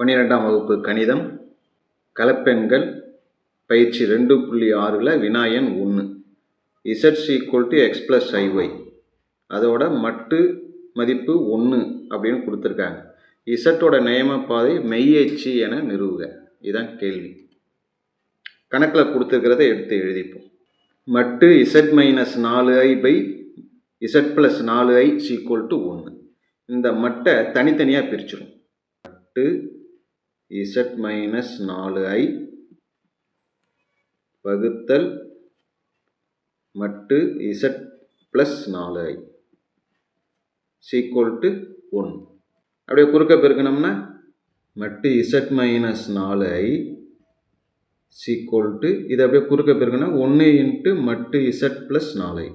பன்னிரெண்டாம் வகுப்பு கணிதம் கலப்பெண்கள் பயிற்சி ரெண்டு புள்ளி ஆறில் வினாயன் ஒன்று Z equal to X plus I Y அதோட மட்டு மதிப்பு ஒன்று அப்படின்னு கொடுத்துருக்காங்க. இசட்டோட நியமப்பாதை மெய்யச்சு என நிறுவுக. இதுதான் கேள்வி. கணக்கில் கொடுத்துருக்கிறத எடுத்து எழுதிப்போம். மட்டு இசட் மைனஸ் நாலு ஐ பை இசட் ப்ளஸ் நாலு ஐ சீக்குவல் டு ஒன்று இந்த மட்டை தனித்தனியாக பிரிச்சிடும் மட்டு இசட் மைனஸ் நாலு ஐ வகுத்தல் மட்டு இசட் ப்ளஸ் நாலு ஐ சீக்குவல் டு ஒன்று அப்படியே குறுக்க பெருக்கணும்னா மட்டு இசட் மைனஸ் நாலு ஐ சீக்குவல் டு இது அப்படியே குறுக்க பெருக்கணும் ஒன்று இன்ட்டு மட்டு இசட் ப்ளஸ் நாலு ஐ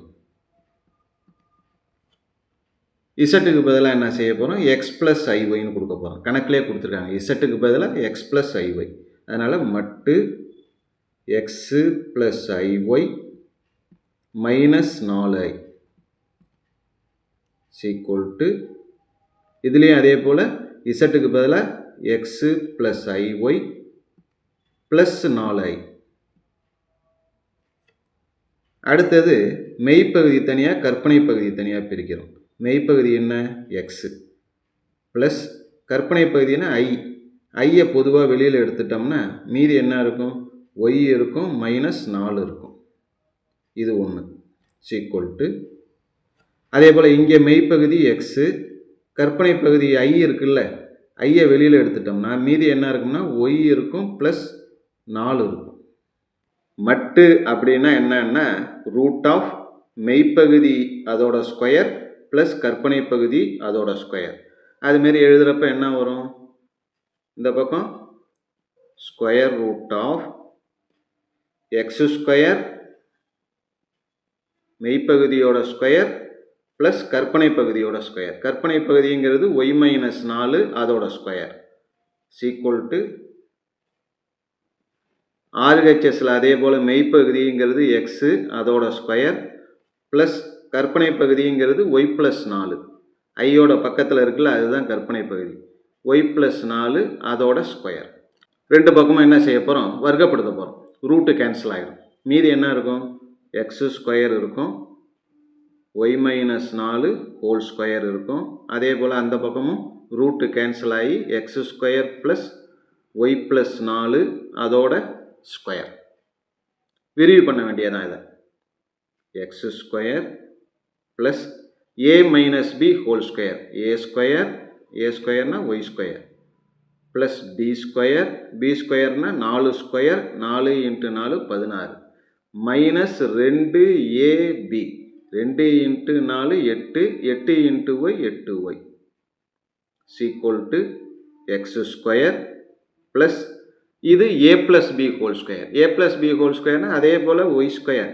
இசட்டுக்கு பதிலாக என்ன செய்ய போகிறோம் எக்ஸ் ப்ளஸ் ஐஒய்னு கொடுக்க போகிறோம் கணக்கிலே கொடுத்துருக்காங்க. இசட்டுக்கு பதிலாக எக்ஸ் ப்ளஸ் ஐஒய் அதனால் மட்டு எக்ஸு ப்ளஸ் ஐஒய் மைனஸ் நாலு ஐ சீக்குவல் டு இதுலேயும் அதே போல் இசட்டுக்கு பதிலாக எக்ஸு ப்ளஸ் ஐஒய் ப்ளஸ் நாலு ஐ அடுத்தது மெய்ப்பகுதி தனியாக கற்பனை பகுதி தனியாக பிரிக்கிறோம். மெய்ப்பகுதி என்ன? எக்ஸு ப்ளஸ் கற்பனை பகுதினா ஐ ஐயை பொதுவாக வெளியில் எடுத்துட்டோம்னா மீதி என்ன இருக்கும்? ஒய் இருக்கும் மைனஸ் நாலு இருக்கும். இது ஒன்று சீக்குவல் டு அதே போல் இங்கே மெய்ப்பகுதி எக்ஸு கற்பனை பகுதி ஐ இருக்குல்ல ஐயை வெளியில் எடுத்துட்டோம்னா மீதி என்ன இருக்கும்னா ஒய் இருக்கும் ப்ளஸ் நாலு இருக்கும். மட்டு அப்படின்னா என்னன்னா ரூட் ஆஃப் மெய்ப்பகுதி அதோட ஸ்கொயர் ப்ளஸ் கற்பனை பகுதி அதோட ஸ்கொயர் அதுமாரி எழுதுகிறப்ப என்ன வரும்? இந்த பக்கம் square root of X square மெய்ப்பகுதியோட square plus கற்பனை பகுதியோட ஸ்கொயர் கற்பனை பகுதிங்கிறது ஒய் மைனஸ் நாலு அதோட ஸ்கொயர் சீக்குவல் டு ஆர்ஹெச்எஸில் அதே போல் மெய்ப்பகுதிங்கிறது எக்ஸு அதோட ஸ்கொயர் ப்ளஸ் கற்பனை பகுதிங்கிறது ஒய் ப்ளஸ் நாலு. ஐயோட பக்கத்தில் இருக்குல்ல அதுதான் கற்பனை பகுதி. ஒய் ப்ளஸ் நாலு அதோட ஸ்கொயர் ரெண்டு பக்கமும் என்ன செய்ய போகிறோம் வர்க்கப்படுத்த போகிறோம் ரூட்டு கேன்சல் ஆகிடும் மீதி என்ன இருக்கும்? எக்ஸு ஸ்கொயர் இருக்கும். ஒய் மைனஸ் நாலு ஹோல் ஸ்கொயர் இருக்கும். அதே போல் அந்த பக்கமும் ரூட்டு கேன்சல் ஆகி X square plus Y plus நாலு அதோட ஸ்கொயர் விரிவு பண்ண வேண்டியதான் இதை. X square plus A minus B whole square A square A ஸ்கொயர்னால் Y square plus B square B ஸ்கொயர்னால் நாலு ஸ்கொயர் நாலு இன்ட்டு நாலு பதினாறு. மைனஸ் ரெண்டு ஏபி ரெண்டு இன்ட்டு நாலு எட்டு எட்டு இன்ட்டு ஒய் எட்டு Y is equal to X square plus இது A plus B whole square A plus B whole ஸ்கொயர்னால் அதே போல் Y square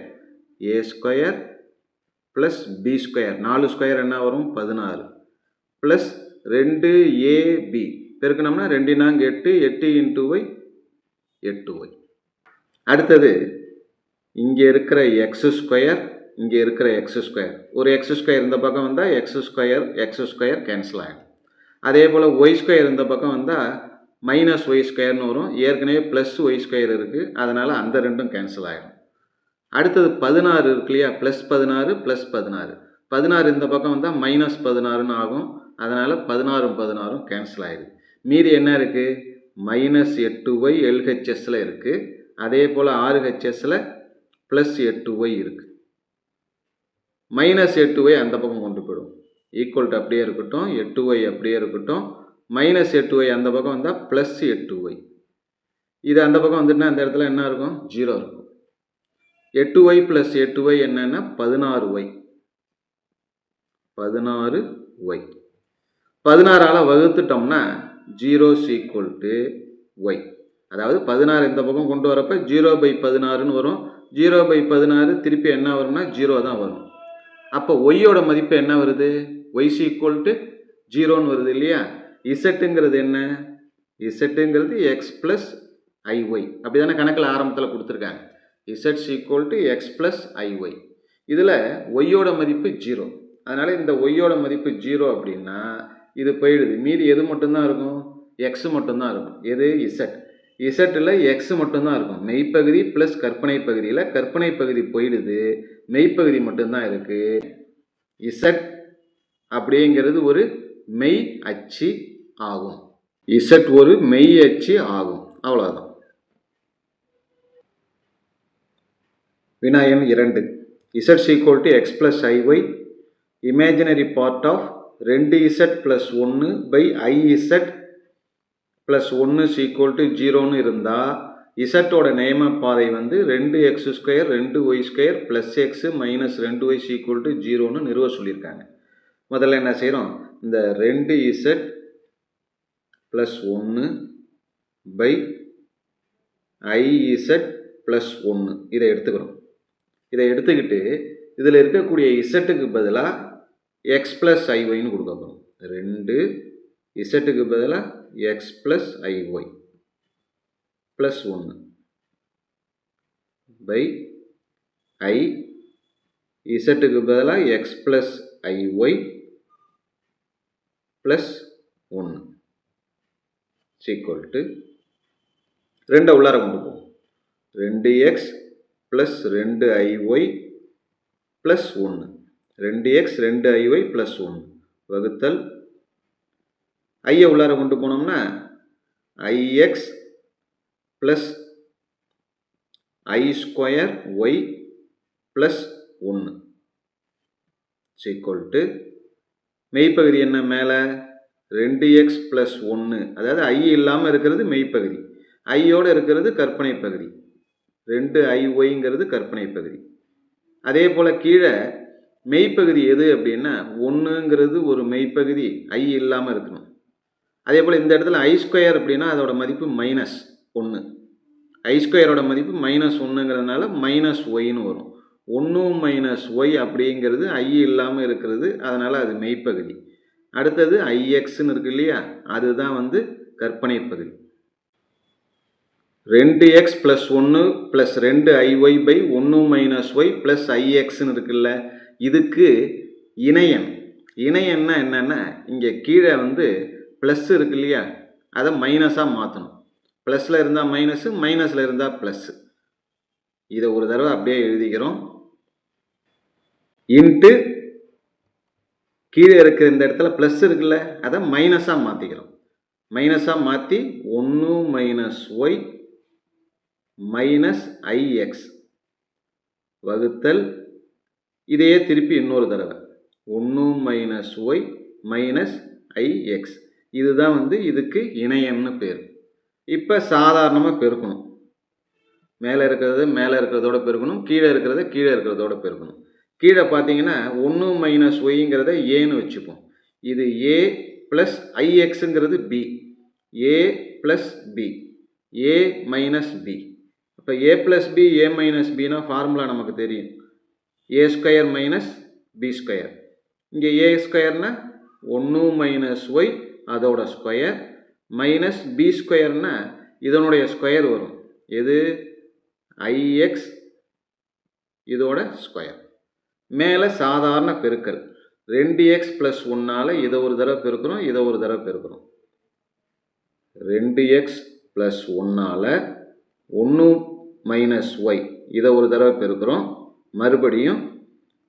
A square plus B square நாலு ஸ்கொயர் என்ன வரும்? பதினாறு. ப்ளஸ் ரெண்டு ஏபி பெருக்கணும்னா ரெண்டு நாங்க எட்டு எட்டு இன்ட்டு ஒய் எட்டு ஒய் அடுத்தது இங்கே இருக்கிற எக்ஸ் ஸ்கொயர் இங்கே இருக்கிற எக்ஸ் ஸ்கொயர் ஒரு எக்ஸ் ஸ்கொயர் இந்த பக்கம் வந்தால் X square X square cancel ஆகிடும் அதே போல் ஒய் ஸ்கொயர் இந்த பக்கம் வந்தால் மைனஸ் ஒய் ஸ்கொயர்னு வரும். ஏற்கனவே ப்ளஸ் ஒய் ஸ்கொயர் இருக்குது அதனால் அந்த ரெண்டும் கேன்சல் ஆகிடும் அடுத்தது பதினாறு இருக்கு இல்லையா? ப்ளஸ் பதினாறு ப்ளஸ் பதினாறு. பதினாறு இந்த பக்கம் வந்தால் மைனஸ் பதினாறுன்னு ஆகும். அதனால் பதினாறும் பதினாறும் கேன்சல் ஆகிடுது மீதி என்ன இருக்குது மைனஸ் எட்டு ஒய் எல்ஹெச்எஸில் இருக்குது அதே போல் ஆறுஹெச்எஸில் ப்ளஸ் எட்டு ஒய் இருக்குது மைனஸ் எட்டு ஒய் அந்த பக்கம் கொண்டு போயிடும். ஈக்குவல்ட்டு அப்படியே இருக்கட்டும். எட்டு ஒய் அப்படியே இருக்கட்டும். மைனஸ் எட்டு ஒய் அந்த பக்கம் வந்தால் ப்ளஸ் எட்டு ஒய் இது அந்த பக்கம் வந்துட்டுனா அந்த இடத்துல என்ன இருக்கும்? ஜீரோ இருக்கும். எட்டு ஒய் ப்ளஸ் எட்டு ஒய் என்னென்னா பதினாறு ஒய் பதினாறு ஒய் பதினாறால் வகுத்துட்டோம்னா zero is equal to Y அதாவது பதினாறு இந்த பக்கம் கொண்டு வரப்போ ஜீரோ பை பதினாறுன்னு வரும். ஜீரோ பை பதினாறு திருப்பி என்ன வரும்னா ஜீரோ தான் வரும். அப்போ ஒய்யோட மதிப்பு என்ன வருது? ஒய் சீக்குவல் டு ஜீரோன்னு வருது இல்லையா? இசட்டுங்கிறது என்ன? இசட்டுங்கிறது எக்ஸ் ப்ளஸ் ஐஒய் அப்படி தானே கணக்கில் ஆரம்பத்தில் கொடுத்துருக்காங்க. Z equal to X plus I Y இதில் ஒய்யோட மதிப்பு ஜீரோ. அதனால் இந்த ஒய்யோட மதிப்பு ஜீரோ அப்படின்னா இது போயிடுது. மீதி எது மட்டும்தான் இருக்கும்? எக்ஸ் மட்டும்தான் இருக்கும். எது? இசட் இசட்டில் எக்ஸ் மட்டும்தான் இருக்கும். மெய்ப்பகுதி ப்ளஸ் கற்பனை பகுதியில் கற்பனை பகுதி போயிடுது. மெய்ப்பகுதி மட்டும்தான் இருக்குது இசட் அப்படிங்கிறது ஒரு மெய் அச்சு ஆகும். இசட் ஒரு மெய் அச்சு ஆகும். அவ்வளோதான் வினாயம் இரண்டு. Z is equal to X plus I Y imaginary part of ரெண்டு இசட் ப்ளஸ் ஒன்று பை ஐ இசட் ப்ளஸ் ஒன்று சீக்வல் டு ஜீரோன்னு இருந்தால் இசட்டோட நேம பாதை வந்து ரெண்டு எக்ஸ் ஸ்கொயர் ரெண்டு Y square plus X minus ரெண்டு ஒய் சீக்வல் டு ஜீரோன்னு நிறுவ சொல்லியிருக்காங்க. முதல்ல என்ன செய்கிறோம் இந்த ரெண்டு இசட் ப்ளஸ் ஒன்று பை ஐ இசட் ப்ளஸ் ஒன்று இதை எடுத்துக்கிறோம். இதை எடுத்துக்கிட்டு இதில் இருக்கக்கூடிய இசட்டுக்கு பதிலாக எக்ஸ் ப்ளஸ் ஐஒய்னு கொடுக்க போகிறோம் ரெண்டு இசட்டுக்கு பதிலாக X plus I Y plus ஒன்று பை ஐ இசட்டுக்கு பதிலாக X plus I Y plus ஒன்று சீக்வல் டு ரெண்டை உள்ளார கொண்டு போவோம். ரெண்டு எக்ஸ் ப்ளஸ் ரெண்டு ஐஒய் ப்ளஸ் ஒன்று ரெண்டு எக்ஸ் ரெண்டு ஐஒய் ப்ளஸ் ஒன்று வகுத்தல் ஐயை உள்ளார கொண்டு போனோம்னா I X plus I square Y plus ஒன்று சீக்வல் டு மெய்ப்பகுதி என்ன மேலே? ரெண்டு எக்ஸ் ப்ளஸ் ஒன்று அதாவது ஐ இல்லாமல் இருக்கிறது மெய்ப்பகுதி. ஐயோடு இருக்கிறது கற்பனை பகுதி. ரெண்டு ஐ ஒய்ங்கிறது கற்பனை பகுதி. அதே போல் கீழே மெய்ப்பகுதி எது அப்படின்னா ஒன்றுங்கிறது ஒரு மெய்ப்பகுதி ஐ இல்லாமல் இருக்கணும். அதே போல் இந்த இடத்துல ஐ ஸ்கொயர் அப்படின்னா அதோட மதிப்பு மைனஸ் ஒன்று ஐ ஸ்கொயரோட மதிப்பு மைனஸ் ஒன்றுங்கிறதுனால மைனஸ் ஒய்னு வரும். ஒன்று மைனஸ் ஒய் அப்படிங்கிறது ஐ இல்லாமல் இருக்கிறது அதனால் அது மெய்ப்பகுதி. அடுத்தது ஐஎக்ஸ்ன்னு இருக்கு இல்லையா? அதுதான் வந்து கற்பனை பகுதி. ரெண்டு எக்ஸ் ப்ளஸ் ஒன்று ப்ளஸ் ரெண்டு ஐஒய் பை ஒன்று மைனஸ் ஒய் ப்ளஸ் ஐஎக்ஸ்னு இருக்குல்ல இதுக்கு இணையன். இணையன்னா என்னென்னா இங்கே கீழே வந்து ப்ளஸ் இருக்கு இல்லையா அதை மைனஸாக மாற்றணும் ப்ளஸில் இருந்தால் மைனஸு மைனஸில் இருந்தால் ப்ளஸ்ஸு இதை ஒரு தடவை அப்படியே எழுதிக்கிறோம். இன்ட்டு கீழே இருக்கிற இந்த இடத்துல ப்ளஸ் இருக்குல்ல அதை மைனஸாக மாற்றிக்கிறோம் மைனஸாக மாற்றி ஒன்று மைனஸ் ஒய் மைனஸ் ஐஎக்ஸ் வகுத்தல் இதையே திருப்பி இன்னொரு தடவை. ஒன்று மைனஸ் ஒய் மைனஸ் ஐஎக்ஸ் இதுதான் வந்து இதுக்கு இணையம்னு பேர். இப்போ சாதாரணமாக பெருக்கணும். மேலே இருக்கிறது மேலே இருக்கிறதோட பெருக்கணும். கீழே இருக்கிறத கீழே இருக்கிறதோட பெருக்கணும். கீழே பார்த்தீங்கன்னா ஒன்று மைனஸ் ஒய்ங்கிறத ஏன்னு வச்சுப்போம். இது A plus ஐஎக்ஸுங்கிறது B A plus B A minus B இப்போ A plus B A minus Bina formula நமக்கு தெரியும். A square minus B square இங்கே ஏ ஸ்கொயர்னா ஒன்று மைனஸ் ஒய் அதோட ஸ்கொயர் மைனஸ் பி ஸ்கொயர்னா இதனுடைய ஸ்கொயர் வரும். எது? ஐஎக்ஸ் இதோட ஸ்கொயர் மேலே சாதாரண பெருக்கல். ரெண்டு எக்ஸ் ப்ளஸ் ஒன்னால் இதை ஒரு தடவை பெருக்கிறோம் இதை ஒரு தடவை பெருக்கிறோம் ரெண்டு எக்ஸ் ப்ளஸ் ஒன்னால் ஒன்று மைனஸ் ஒய் இதை ஒரு தடவை பெருக்கிறோம். மறுபடியும்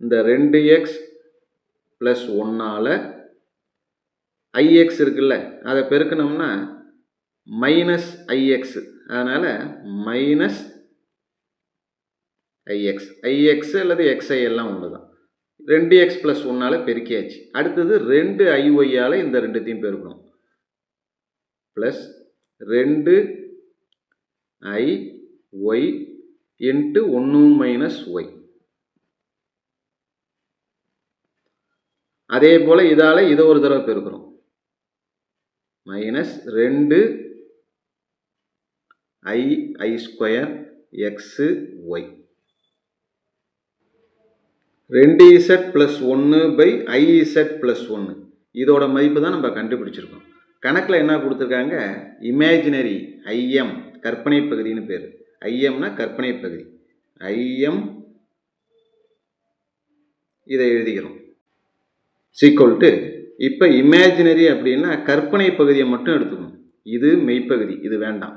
இந்த ரெண்டு எக்ஸ் ப்ளஸ் ஒன்னால் ஐஎக்ஸ் இருக்குல்ல அதை பெருக்கணும்னா மைனஸ் ஐஎக்ஸ் அதனால் minus i x i x அல்லது எக்ஸ்ஐ எல்லாம் ஒன்று தான் ரெண்டு எக்ஸ் ப்ளஸ் ஒன்னால் பெருக்கியாச்சு. அடுத்தது ரெண்டு ஐஒய்யால் இந்த ரெண்டுத்தையும் பெருக்கணும். ப்ளஸ் ரெண்டு ஐ ஒய் இன்ட்டு ஒன்று மைனஸ் ஒய் அதே போல் இதால் இதை ஒரு தடவை பெருக்கிறோம். மைனஸ் ரெண்டு I I square X Y ரெண்டு இசட் ப்ளஸ் ஒன்று பை ஐ இசட் ப்ளஸ் ஒன்று இதோட மதிப்பு தான் நம்ம கண்டுபிடிச்சிருக்கோம். கணக்கில் என்ன கொடுத்துருக்காங்க? இமேஜினரி ஐஎம் கற்பனை பகுதின்னு பேர். ஐஎம்னா கற்பனை பகுதி. ஐஎம் இதை எழுதிக்கிறோம் சீக்வல்ட்டு இப்போ இமேஜினரி அப்படின்னா கற்பனை பகுதியை மட்டும் எடுத்துக்கணும். இது மெய்ப்பகுதி இது வேண்டாம்.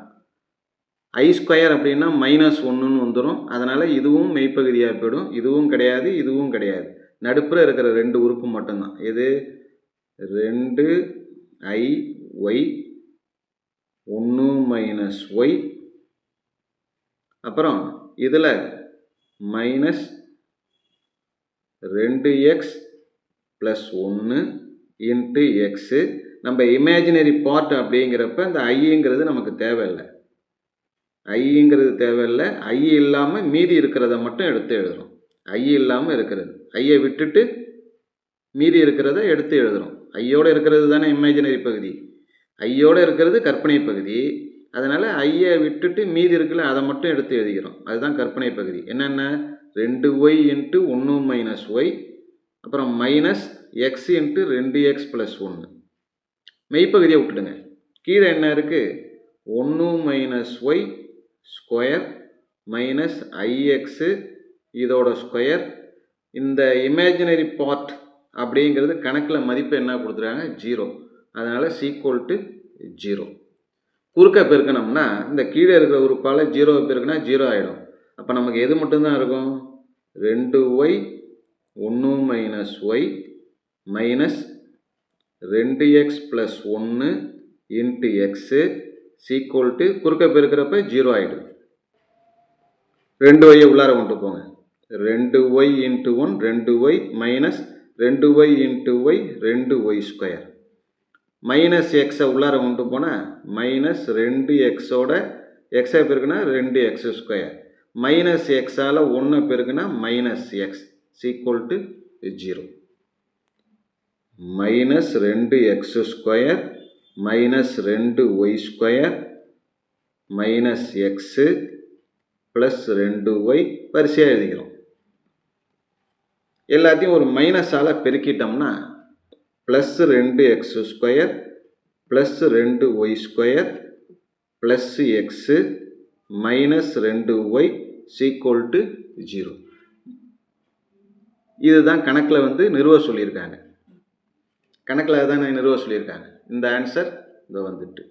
ஐ ஸ்கொயர் அப்படின்னா மைனஸ் ஒன்றுன்னு வந்துடும் அதனால் இதுவும் மெய்ப்பகுதியாக போயிடும். இதுவும் கிடையாது இதுவும் கிடையாது. நடுப்புற இருக்கிற ரெண்டு உறுப்பு மட்டும்தான். இது ரெண்டு ஐ ஒய் ஒன்று மைனஸ் ஒய் அப்புறம் இதில் மைனஸ் ரெண்டு எக்ஸ் ப்ளஸ் ஒன்று இன்ட்டு எக்ஸு நம்ம இமேஜினரி பார்ட் அப்படிங்கிறப்ப இந்த ஐங்கிறது நமக்கு தேவையில்லை. ஐங்கிறது தேவையில்லை. ஐ இல்லாமல் மீதி இருக்கிறத மட்டும் எடுத்து எழுதுகிறோம் ஐ இல்லாமல் இருக்கிறது. ஐயை விட்டுட்டு மீதி இருக்கிறத எடுத்து எழுதுகிறோம் ஐயோடு இருக்கிறது தானே இமேஜினரி பகுதி. ஐயோடு இருக்கிறது கற்பனை பகுதி. அதனால் ஐயை விட்டுட்டு மீதி இருக்குல்ல அதை மட்டும் எடுத்து எழுதிக்கிறோம். அதுதான் கற்பனை பகுதி. என்னென்ன? ரெண்டு ஒய் இன்ட்டு ஒன்று மைனஸ் ஒய் அப்புறம் மைனஸ் எக்ஸ் இன்ட்டு ரெண்டு எக்ஸ் ப்ளஸ் ஒன்று மெய்ப்பகுதியை விட்டுடுங்க. கீழே என்ன இருக்குது ஒன்று minus Y square minus I X இதோட ஸ்கொயர். இந்த இமேஜினரி பார்ட் அப்படிங்கிறது கணக்கில் மதிப்பு என்ன கொடுத்துருக்காங்க? ஜீரோ. அதனால் சீக்குவல் டு ஜீரோ குறுக்க பெருக்கணும்னா இந்த கீழே இருக்கிற உறுப்பால் ஜீரோவை பெருக்கினா ஜீரோ ஆகிடும் அப்போ நமக்கு எது மட்டும்தான் இருக்கும்? ரெண்டு ஒய் ஒன்று மைனஸ் ஒய் மைனஸ் ரெண்டு எக்ஸ் ப்ளஸ் ஒன்று into X is equal to குறுக்க பெருக்கிறப்ப ஜீரோ ஆகிடும் ரெண்டு ஒய்யை உள்ளார கொண்டு போங்க. ரெண்டு ஒய் இன்ட்டு ஒன் ரெண்டு ஒய் மைனஸ் ரெண்டு ஒய் இன்ட்டு ஒய் ரெண்டு ஒய் ஸ்கொயர் மைனஸ் எக்ஸை உள்ளார கொண்டு போனால் மைனஸ் ரெண்டு எக்ஸோட எக்ஸை பெருக்குனா ரெண்டு எக்ஸ் ஸ்கொயர் மைனஸ் எக்ஸால் ஒன்று பெருக்குனா minus X is equal to zero minus ரெண்டு எக்ஸ் ஸ்கொயர் மைனஸ் ரெண்டு Y square minus X plus ரெண்டு ஒய் வரிசையாக எழுதிக்கிறோம். எல்லாத்தையும் ஒரு மைனஸால் பெருக்கிட்டோம்னா ப்ளஸ் ரெண்டு எக்ஸ் ஸ்கொயர் ப்ளஸ் ரெண்டு Y square plus X minus ரெண்டு Y is equal to zero இதுதான் கணக்கில் வந்து நிறுவ சொல்லியிருக்காங்க. கணக்கில் தான் நிறுவ சொல்லியிருக்காங்க. இந்த ஆன்சர் இதை வந்துட்டு.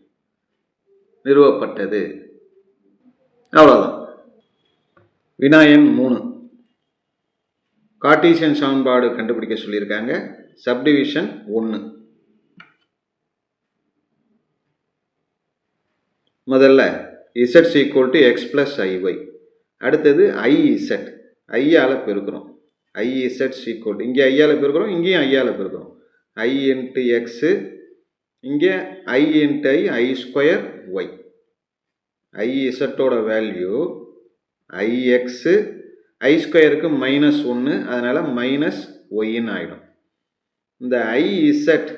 நிறுவப்பட்டது. அவ்வளோதான் வினாயன் மூணு. கார்டீசியன் சமன்பாடு கண்டுபிடிக்க சொல்லியிருக்காங்க. சப்டிவிஷன் ஒன்று முதல்ல z equal to x plus i y அடுத்தது ஐஇசட் ஐயால் பெருக்கிறோம். ஐ இசட் ஈக்குவல் இங்கே ஐயால் பெருக்கிறோம் இங்கேயும் ஐயால் பெருக்கிறோம். ஐ இன்ட்டு எக்ஸு இங்கே I into I I square Y ஐஇசட்டோட value ஐஎக்ஸு ஐ ஸ்கொயருக்கு மைனஸ் ஒன்று அதனால் மைனஸ் ஒய்ன்னு ஆகிடும் இந்த ஐ இசட்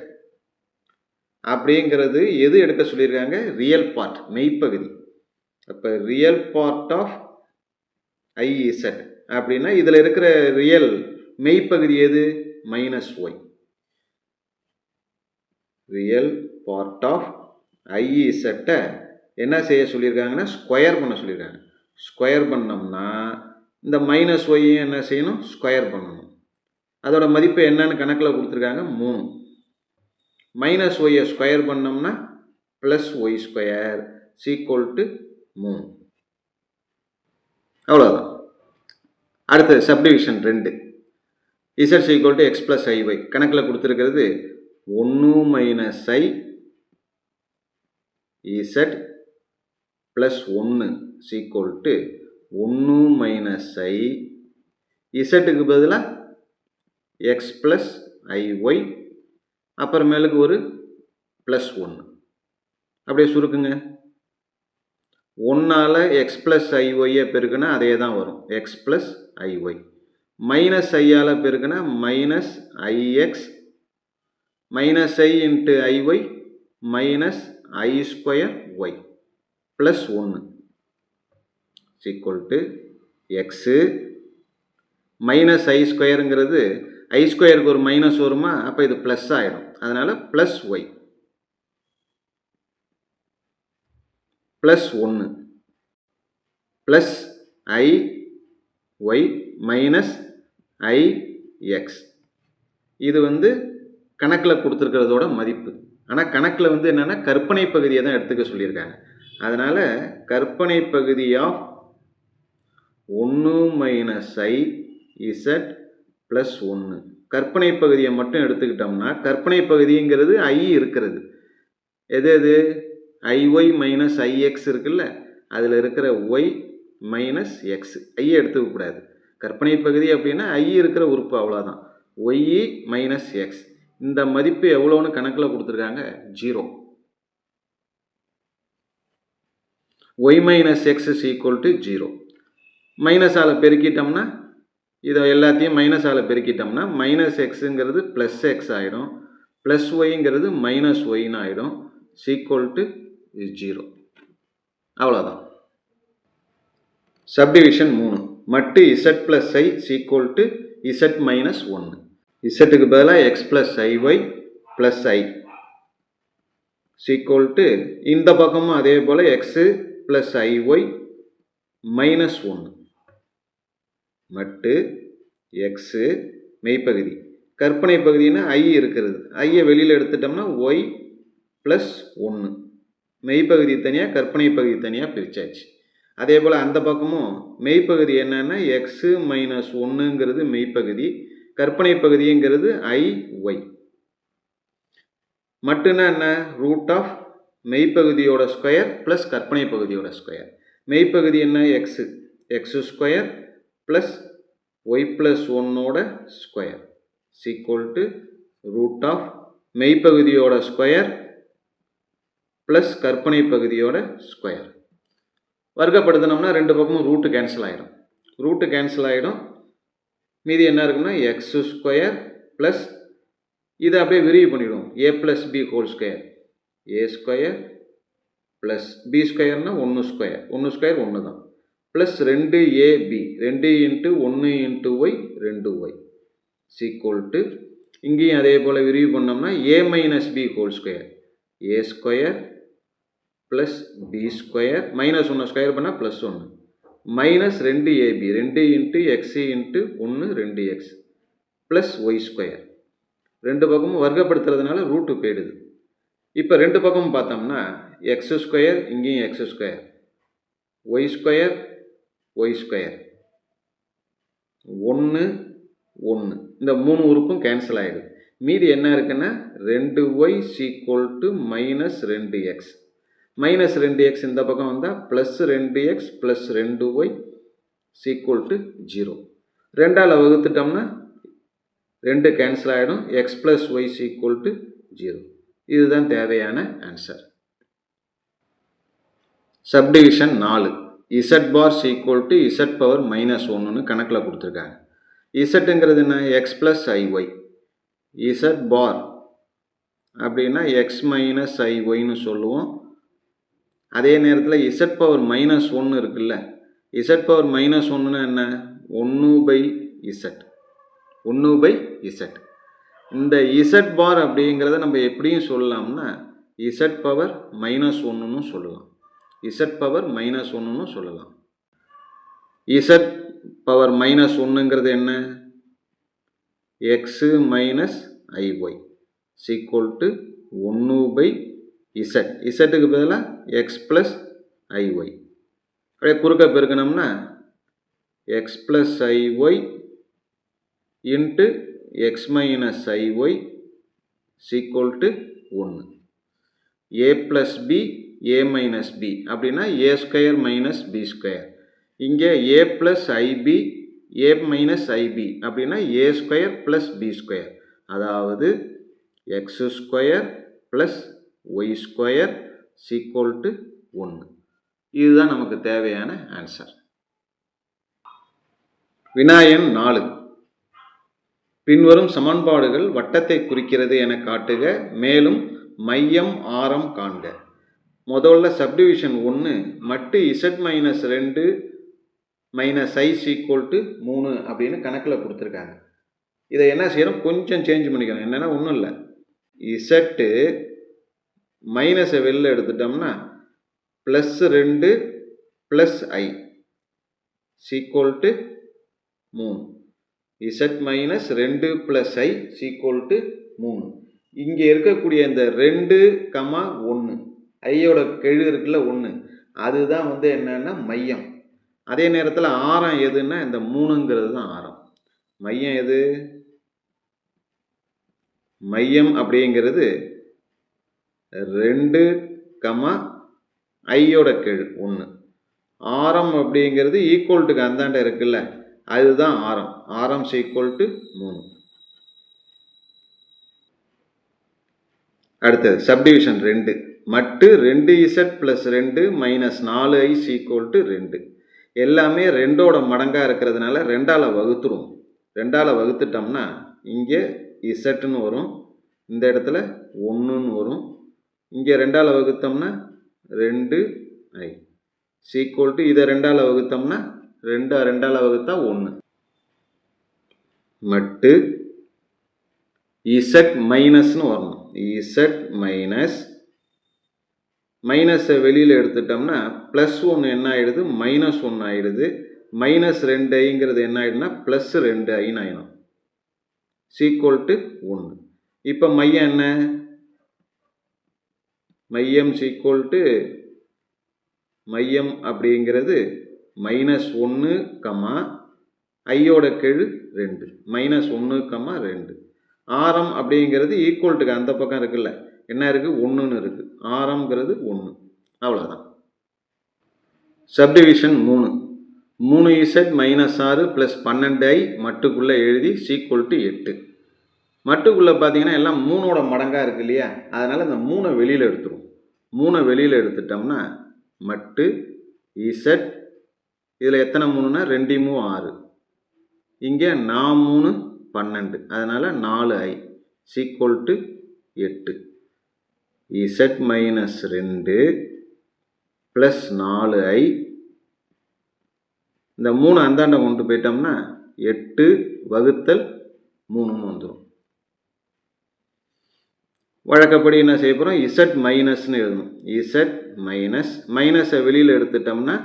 அப்படிங்கிறது எது எடுக்க சொல்லியிருக்காங்க? ரியல் பார்ட் மெய்ப்பகுதி. அப்போ real part of I Z அப்படின்னா இதில் இருக்கிற ரியல் மெய்ப்பகுதி எது? Minus Y real part of I என்ன செய்ய சொல்லியிருக்காங்கன்னா ஸ்கொயர் பண்ண சொல்லியிருக்காங்க. ஸ்கொயர் பண்ணோம்னா இந்த மைனஸ் ஒய்யும் என்ன செய்யணும்? ஸ்கொயர் பண்ணணும். அதோட மதிப்பு என்னன்னு கணக்கில் கொடுத்துருக்காங்க மூணு. மைனஸ் ஒய்யை ஸ்கொயர் பண்ணோம்னா plus Y square is equal to மூணு. அவ்வளோதான் அடுத்தது சப்டிவிஷன் ரெண்டு. Z is equal to X plus I Y கணக்கில் கொடுத்துருக்கிறது ஒன்று மைனஸ் ஐ இசட் ப்ளஸ் ஒன்று சீக்வல் டு ஒன்று மைனஸ் ஐ இசட்டுக்கு பதிலாக எக்ஸ் ப்ளஸ் ஐஒய் அப்புறமேலுக்கு ஒரு ப்ளஸ் ஒன்று அப்படியே சுருக்குங்க. ஒன்றால் எக்ஸ் ப்ளஸ் ஐஒய்யை பெருக்குனா அதே தான் வரும். X plus I Y minus ஐயால் பெருக்குனா minus I X minus I into I Y minus I square Y plus ஒன்று equal to X minus I ஸ்கொயருங்கிறது ஐ ஸ்கொயருக்கு ஒரு மைனஸ் வருமா? அப்போ இது ப்ளஸ் ஆகிடும் அதனால் ப்ளஸ் ஒய் ப்ளஸ் ஒன்று plus I Y minus I X இது வந்து கணக்கில் கொடுத்துருக்கிறதோட மதிப்பு. ஆனால் கணக்கில் வந்து என்னென்னா கற்பனை பகுதியை தான் எடுத்துக்க சொல்லியிருக்காங்க. அதனால் கற்பனை பகுதி ஆஃப் ஒன்று மைனஸ் ஐ இசட் ப்ளஸ் ஒன்று கற்பனை பகுதியை மட்டும் எடுத்துக்கிட்டோம்னா கற்பனை பகுதிங்கிறது ஐ இருக்கிறது. எது எது? ஐஒய் மைனஸ் ஐஎக்ஸ் இருக்குல்ல அதில் இருக்கிற ஒய் மைனஸ் எக்ஸ் ஐயை எடுத்துக்கக்கூடாது கற்பனை பகுதி அப்படின்னா ஐ இருக்கிற உறுப்பு அவ்வளோதான் ஒய் மைனஸ் எக்ஸ் இந்த மதிப்பு எவ்வளோன்னு கணக்கில் கொடுத்துருக்காங்க? Zero y minus x is equal to zero மைனஸால் பெருக்கிட்டோம்னா இதை எல்லாத்தையும் மைனஸால் பெருக்கிட்டோம்னா மைனஸ் எக்ஸுங்கிறது ப்ளஸ் எக்ஸ் ஆகிடும் ப்ளஸ் ஒய்ங்கிறது மைனஸ் ஒய்னு ஆகிடும் சீக்வல் டு ஜீரோ அவ்வளோதான் சப்டிவிஷன் மூணு. மட்டு z plus i is equal to z minus ஒன்று இசட்டுக்கு பதிலாக x plus i y plus i is equal to இந்த பக்கமும் அதே போல் x plus i y minus ஒன்று மட்டு எக்ஸு மெய்ப்பகுதி. கற்பனை பகுதினா ஐ இருக்கிறது. ஐயை வெளியில் எடுத்துட்டோம்னா ஒய் ப்ளஸ் ஒன்று மெய்ப்பகுதி தனியாக கற்பனை பகுதி தனியாக பிரித்தாச்சு அதே போல் அந்த பக்கமும் மெய்ப்பகுதி என்னென்னா எக்ஸு மைனஸ் ஒன்றுங்கிறது மெய்ப்பகுதி. கற்பனை பகுதிங்கிறது ஐ ஒய் மட்டும்னா என்ன? ரூட் ஆஃப் மெய்ப்பகுதியோட ஸ்கொயர் ப்ளஸ் கற்பனை பகுதியோட ஸ்கொயர் மெய்ப்பகுதி என்ன? X x square plus y plus ஒன்னோட square is equal to root of மெய்ப்பகுதியோட square plus கற்பனை பகுதியோட ஸ்கொயர் வர்க்கப்படுத்தினோம்னா ரெண்டு பக்கமும் ரூட்டு கேன்சல் ஆகிடும் ரூட்டு கேன்சல் ஆகிடும் மீதி என்ன இருக்குன்னா எக்ஸ் ஸ்கொயர் ப்ளஸ் இதை அப்படியே விரிவு பண்ணிவிடுவோம் a plus b whole square a square plus b ஸ்கொயர்னால் ஒன்று ஸ்கொயர் ஒன்று ஸ்கொயர் ஒன்று தான் ப்ளஸ் ரெண்டு ஏபி ரெண்டு இன்ட்டு ஒன்று இன்ட்டு ஒய் ரெண்டு ஒய் சீக்குவல் டு இங்கேயும் அதே போல் விரிவு பண்ணோம்னா a minus b whole square a square plus b square minus ஒன்று ஸ்கொயர் பண்ணால் ப்ளஸ் ஒன்று மைனஸ் ரெண்டு ஏபி ரெண்டு இன்ட்டு எக்ஸு இன்ட்டு ஒன்று ரெண்டு எக்ஸ் ப்ளஸ் ஒய் ஸ்கொயர் ரெண்டு பக்கமும் வர்க்கப்படுத்துறதுனால ரூட்டு போயிடுது. இப்போ ரெண்டு பக்கமும் பார்த்தோம்னா எக்ஸ் ஸ்கொயர் இங்கேயும் x square y square y square ஒன்று ஒன்று இந்த மூணு உறுப்பும் கேன்சல் ஆகிடுது மீதி என்ன இருக்குன்னா ரெண்டு y is equal to minus ரெண்டு எக்ஸ் மைனஸ் ரெண்டு எக்ஸ் இந்த பக்கம் வந்தால் ப்ளஸ் ரெண்டு எக்ஸ் ப்ளஸ் ரெண்டு y is equal to zero ரெண்டால் வகுத்துட்டோம்னா ரெண்டு கேன்சல் ஆகிடும் x plus y is equal to zero இதுதான் தேவையான ஆன்சர் சப்டிவிஷன் நாலு. Z bar is equal to z power minus ஒன்றுன்னு கணக்கில் கொடுத்துருக்காங்க. இசட்டுங்கிறது என்ன? X plus i y z bar அப்படின்னா எக்ஸ் மைனஸ் ஐஒய்னு சொல்லுவோம். அதே நேரத்தில் இசட் பவர் மைனஸ் ஒன்று இருக்குல்ல. இசட் பவர் மைனஸ் ஒன்றுனா என்ன? ஒன்று பை இசட் ஒன்று பை இசட் இந்த இசட் பார் அப்படிங்கிறத நம்ம எப்படியும் சொல்லலாம்னா இசட் பவர் மைனஸ் ஒன்றுன்னு சொல்லலாம் இசட் பவர் மைனஸ் ஒன்றுன்னு சொல்லலாம். இசட் பவர் மைனஸ் ஒன்றுங்கிறது என்ன? X minus i y is equal to ஒன்று பை இசட் இசட்டுக்கு பதிலாக எக்ஸ் ப்ளஸ் ஐஒய் அப்படியே குறுக்க பெருக்கணும்னா x plus i y into x minus i y is equal to ஒன்று a plus b a minus b அப்படின்னா a square minus b square இங்கே a plus i b a minus i b அப்படின்னா a square plus b square அதாவது x square plus y square is equal to ஒன்று இதுதான் நமக்கு தேவையான answer வினாயன் நாலு. பின்வரும் சமன்பாடுகள் வட்டத்தை குறிக்கிறது என காட்டுக மேலும் மையம் ஆரம் காண்க. முதல்ல சப்டிவிஷன் ஒன்று மட்டு இசட் மைனஸ் ரெண்டு மைனஸ் ஐ ஈக்குவல் டு மூணு அப்படின்னு கணக்கில் கொடுத்துருக்காங்க. இதை என்ன செய்யணும்? கொஞ்சம் சேஞ்ச் பண்ணிக்கணும். என்னென்னா ஒன்றும் இல்லை. இசட்டு மைனஸை வெளில எடுத்துட்டோம்னா ப்ளஸ் ரெண்டு plus i is equal to மூணு. இசட் மைனஸ் ரெண்டு plus i is equal to மூணு. இங்கே இருக்கக்கூடிய இந்த ரெண்டு கமா ஒன்று ஐயோட கெழு இருக்குல்ல ஒன்று அதுதான் வந்து என்னென்னா மையம். அதே நேரத்தில் ஆரம் எதுன்னா இந்த மூணுங்கிறது தான் ஆரம். மையம் எது? மையம் அப்படிங்கிறது ரெண்டு கமா ஐயோட கெழு ஒன்று ஆரம் அப்படிங்கிறது ஈக்குவல்ட்டுக்கு அந்தாண்ட இருக்குல்ல அதுதான் ஆரம். ஆரம் ஈக்குவல் டு மூணு. அடுத்தது சப்டிவிஷன் ரெண்டு. மட்டு ரெண்டு இசட் ப்ளஸ் ரெண்டு மைனஸ் நாலு ஐ ஈக்குவல் டு ரெண்டு. எல்லாமே ரெண்டோட மடங்காக இருக்கிறதுனால ரெண்டால் வகுத்துரும். ரெண்டால் வகுத்துட்டோம்னா இங்கே இசட்டுன்னு வரும். இந்த இடத்துல ஒன்றுன்னு வரும். இங்கே ரெண்டால் வகுத்தோம்னா ரெண்டு ஐ சீக்குவல் டு இதை ரெண்டால் வகுத்தோம்னா ரெண்டா ரெண்டால் வகுத்தா ஒன்று மட்டு இசட் மைனஸ்னு வரணும். இசட் மைனஸ் மைனஸை வெளியில் எடுத்துட்டோம்னா ப்ளஸ் ஒன்று என்ன ஆகிடுது மைனஸ் ஒன்று ஆகிடுது மைனஸ் ரெண்டு ஐங்கிறது என்ன ஆகிடுதுன்னா ப்ளஸ் ரெண்டு ஐன்னு ஆகிடும் சீக்குவல் டு ஒன்று இப்போ மையம் என்ன? மையம் சீக்குவல் டு மையம் அப்படிங்கிறது மைனஸ் ஒன்று கமா ஐயோட கெழு ரெண்டு. மைனஸ் ஒன்று கமா ரெண்டு. ஆரம் அப்படிங்கிறது ஈக்குவல்ட்டுக்கு அந்த பக்கம் இருக்குல்ல. என்ன இருக்குது ஒன்றுன்னு இருக்குது ஆரம்ங்கிறது ஒன்று அவ்வளோதான் சப்டிவிஷன் மூணு. மூணு இசட் மைனஸ் ஆறு ப்ளஸ் பன்னெண்டு ஐ மட்டுக்குள்ளே எழுதி சீக்குவல் டு எட்டு. மட்டுக்குள்ளே பார்த்தீங்கன்னா எல்லாம் மூணோட மடங்காக இருக்கு இல்லையா? அதனால் இந்த மூணை வெளியில் எடுத்துருவோம். மூணை வெளியில் எடுத்துட்டோம்னா மட்டு இசட் இதில் எத்தனை மூணுன்னா ரெண்டு மூ ஆறு. இங்கே நான் மூணு பன்னெண்டு. அதனால் நாலு ஐ சீக்குவல் டு எட்டு. இசட் மைனஸ் ரெண்டு ப்ளஸ் நாலு ஐ. இந்த மூணு அந்தாண்டை கொண்டு போயிட்டோம்னா எட்டு வகுத்தல் மூணுன்னு வந்துடும் வழக்கப்படி என்ன செய்ய போகிறோம் இசட் மைனஸ்னு எழுதணும். இசட் மைனஸ் மைனஸை வெளியில் எடுத்துட்டோம்னா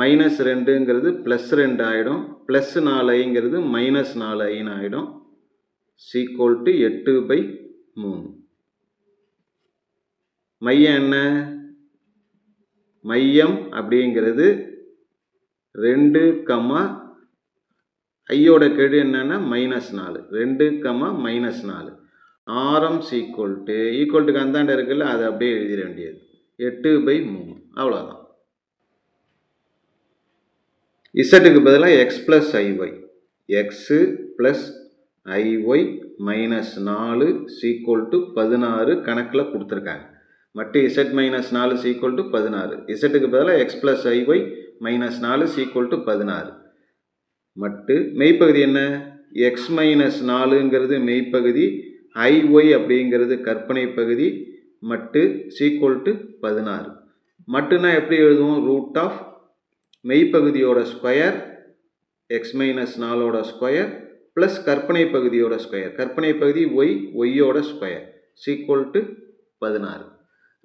மைனஸ் ரெண்டுங்கிறது ப்ளஸ் ரெண்டு ஆகிடும் ப்ளஸ் நாலு ஐங்கிறது மைனஸ் நாலு ஐன்னு ஆகிடும் சீக்வல் டு எட்டு பை மூணு. மையம் என்ன? மையம் அப்படிங்கிறது ரெண்டு கமா ஐயோட கெடு என்னென்னா மைனஸ் நாலு. ரெண்டு கமா மைனஸ் நாலு. ஆரம் சீக்குவல் டு ஈக்குவல்ட்டுக்கு அந்தாண்ட இருக்குல்ல அதை அப்படியே எழுதிட வேண்டியது. எட்டு பை மூணு. அவ்வளோதான் இசட்டுக்கு பதிலாக x plus i y x plus i y minus நாலு சீக்குவல் டு பதினாறு கணக்கில் கொடுத்துருக்காங்க. மட்டு இசட் மைனஸ் நாலு சீக்குவல் டு பதினாறு. இசட்டுக்கு பதிலாக x plus i y minus நாலு சீக்குவல் டு பதினாறு. மட்டு மெய்ப்பகுதி என்ன? எக்ஸ் மைனஸ் நாலுங்கிறது மெய்ப்பகுதி ஐஒய் அப்படிங்கிறது கற்பனை பகுதி மட்டு சீக்குவல் டு பதினாறு. மட்டுனா எப்படி எழுதுவோம்? ரூட் ஆஃப் மெய்ப்பகுதியோட ஸ்கொயர் எக்ஸ் மைனஸ் நாலோட ஸ்கொயர் ப்ளஸ் கற்பனை பகுதியோட ஸ்கொயர் கற்பனை பகுதி ஒய் ஒய்யோட ஸ்கொயர் சீக்குவல் டு பதினாறு.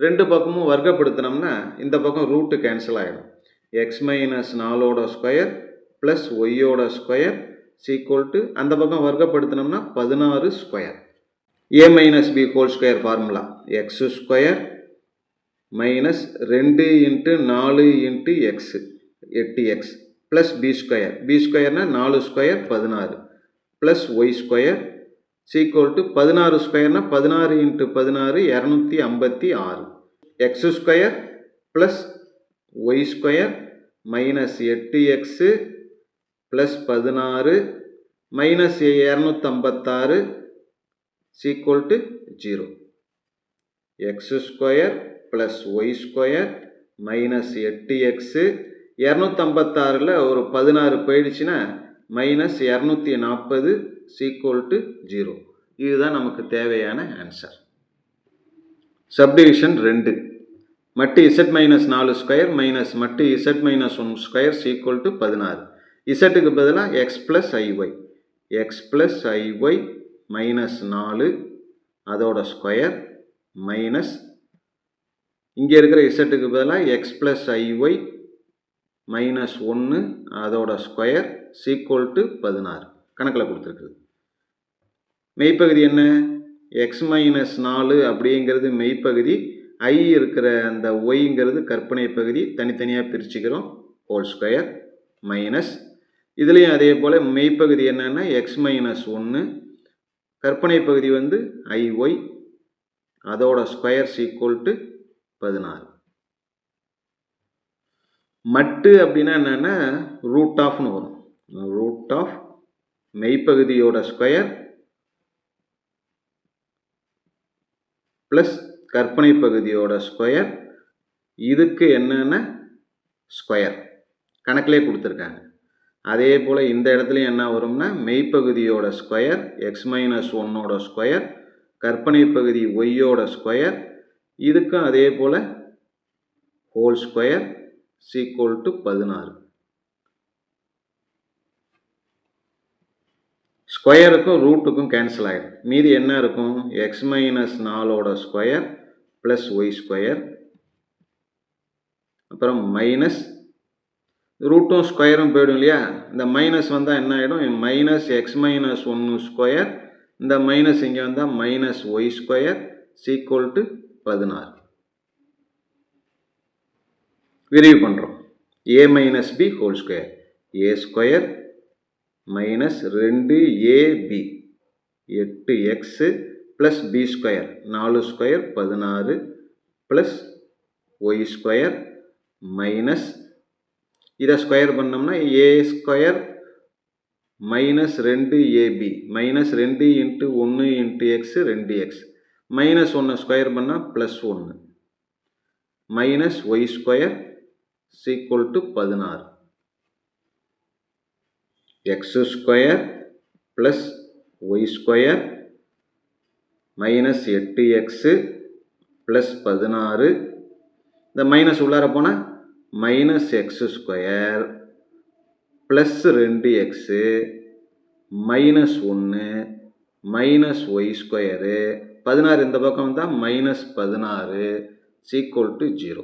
ரெண்டு பக்கமும் வர்க்கப்படுத்தினோம்னா இந்த பக்கம் ரூட்டு கேன்சல் ஆகிடும் எக்ஸ் மைனஸ் நாலோட ஸ்கொயர் ப்ளஸ் ஒய்யோட ஸ்கொயர் சீக்குவல் டு அந்த பக்கம் வர்க்கப்படுத்தினோம்னா பதினாறு square a minus b whole square formula x square minus ரெண்டு இன்ட்டு நாலு இன்ட்டு எக்ஸு எட்டு x plus b square b ஸ்கொயர்னால் நாலு ஸ்கொயர் பதினாறு. Plus y square is equal to பதினாறு ஸ்கொயர்னால் பதினாறு இன்ட்டு பதினாறு இரநூத்தி ஐம்பத்தி ஆறு. X square plus y square minus எட்டு எக்ஸு ப்ளஸ் பதினாறு minus இரநூத்தம்பத்தாறு is equal to zero x square plus y square minus எட்டு எக்ஸு இரநூத்தம்பத்தாறில் ஒரு பதினாறு போயிடுச்சுன்னா மைனஸ் இரநூத்தி நாற்பது சீக்குவல் டு ஜீரோ இதுதான் நமக்கு தேவையான ஆன்சர் சப்டிவிஷன் ரெண்டு. மட்டு இசட் மைனஸ் நாலு ஸ்கொயர் மைனஸ் மட்டு z minus one square is equal to பதினாறு. இசட்டுக்கு பதிலாக x plus i y x plus i y minus நாலு அதோட ஸ்கொயர் மைனஸ் இங்கே இருக்கிற இசட்டுக்கு பதிலாக எக்ஸ் ப்ளஸ் ஐஒய் மைனஸ் ஒன்று அதோட ஸ்கொயர் சீக்குவல் டு பதினாறு. கணக்கில் கொடுத்துருக்குது. மெய்ப்பகுதி என்ன? எக்ஸ் மைனஸ் நாலு அப்படிங்கிறது மெய்ப்பகுதி. ஐ இருக்கிற அந்த ஒய்ங்கிறது கற்பனை பகுதி. தனித்தனியாக பிரிச்சுக்கிறோம். ஹோல் ஸ்கொயர் மைனஸ் இதுலேயும் அதே போல் மெய்ப்பகுதி என்னென்னா எக்ஸ் மைனஸ் ஒன்று கற்பனை பகுதி வந்து ஐஒய் அதோட ஸ்கொயர் ஈக்குவல் டு பதினாறு. மட்டு அப்படின்னா என்னென்னா ரூட் ஆஃப்னு வரும். ரூட் ஆஃப் மெய்ப்பகுதியோட ஸ்கொயர் ப்ளஸ் கற்பனை பகுதியோட ஸ்கொயர் இதுக்கு என்னென்ன? ஸ்கொயர் கணக்கிலே கொடுத்துருக்காங்க. அதே போல் இந்த இடத்துலையும் என்ன வரும்னா மெய்ப்பகுதியோட ஸ்கொயர் எக்ஸ் மைனஸ் ஒன்னோட ஸ்கொயர் கற்பனை பகுதி ஒய்யோட ஸ்கொயர் இதுக்கும் அதே போல் whole square is equal to பதினாறு. ஸ்கொயருக்கும் ரூட்டுக்கும் கேன்சல் ஆகிடும் மீதி என்ன இருக்கும்? எக்ஸ் மைனஸ் நாலோட ஸ்கொயர் ப்ளஸ் ஒய் ஸ்கொயர். அப்புறம் மைனஸ் ரூட்டும் ஸ்கொயரும் போயிடும் இல்லையா? இந்த மைனஸ் வந்தால் என்ன ஆகிடும் மைனஸ் எக்ஸ் மைனஸ் ஒன்று ஸ்கொயர். இந்த மைனஸ் இங்கே வந்தால் minus y square. Is equal to பதினாறு. விரிவு பண்ணுறோம் a minus b whole square a square minus ரெண்டு ஏபி எட்டு எக்ஸு ப்ளஸ் பி ஸ்கொயர் நாலு ஸ்கொயர் பதினாறு ப்ளஸ் ஒய் ஸ்கொயர் மைனஸ் இதை ஸ்கொயர் பண்ணோம்னா ஏ ஸ்கொயர் மைனஸ் ரெண்டு ஏபி மைனஸ் ரெண்டு இன்ட்டு ஒன்று இன்ட்டு எக்ஸு ரெண்டு எக்ஸ் மைனஸ் ஒன்று ஸ்கொயர் பண்ணால் ப்ளஸ் ஒன்று minus y square is equal to பதினாறு. X square plus y square minus எட்டு எக்ஸு ப்ளஸ் பதினாறு. இந்த மைனஸ் உள்ளார போனால் மைனஸ் எக்ஸ் ஸ்கொயர் ப்ளஸ் ரெண்டு எக்ஸு மைனஸ் ஒன்று மைனஸ் ஒய் ஸ்கொயரு பதினாறு இந்த பக்கம் வந்தால் மைனஸ் பதினாறு சீக்குவல் டு ஜீரோ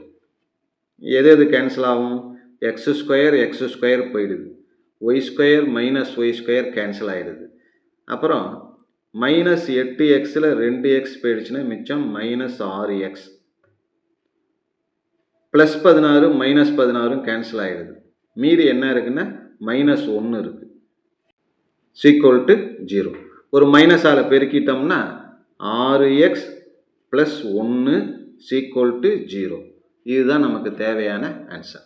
எது எது கேன்சல் ஆகும்? எக்ஸ் ஸ்கொயர் எக்ஸ் ஸ்கொயர் போயிடுது. Y square minus y square cancel ஆகிடுது அப்புறம் மைனஸ் எட்டு எக்ஸில் ரெண்டு எக்ஸ் போயிடுச்சுன்னா மிச்சம் மைனஸ் ஆறு எக்ஸ் ப்ளஸ் பதினாறு மைனஸ் பதினாறும் கேன்சல் ஆகிடுது மீதி என்ன இருக்குன்னா மைனஸ் ஒன்று இருக்குது சீக்குவல் டு ஜீரோ ஒரு மைனஸால் பெருக்கிட்டோம்னா ஆறு எக்ஸ் ப்ளஸ் ஒன்று சீக்குவல் டு ஜீரோ இதுதான் நமக்கு தேவையான ஆன்சர்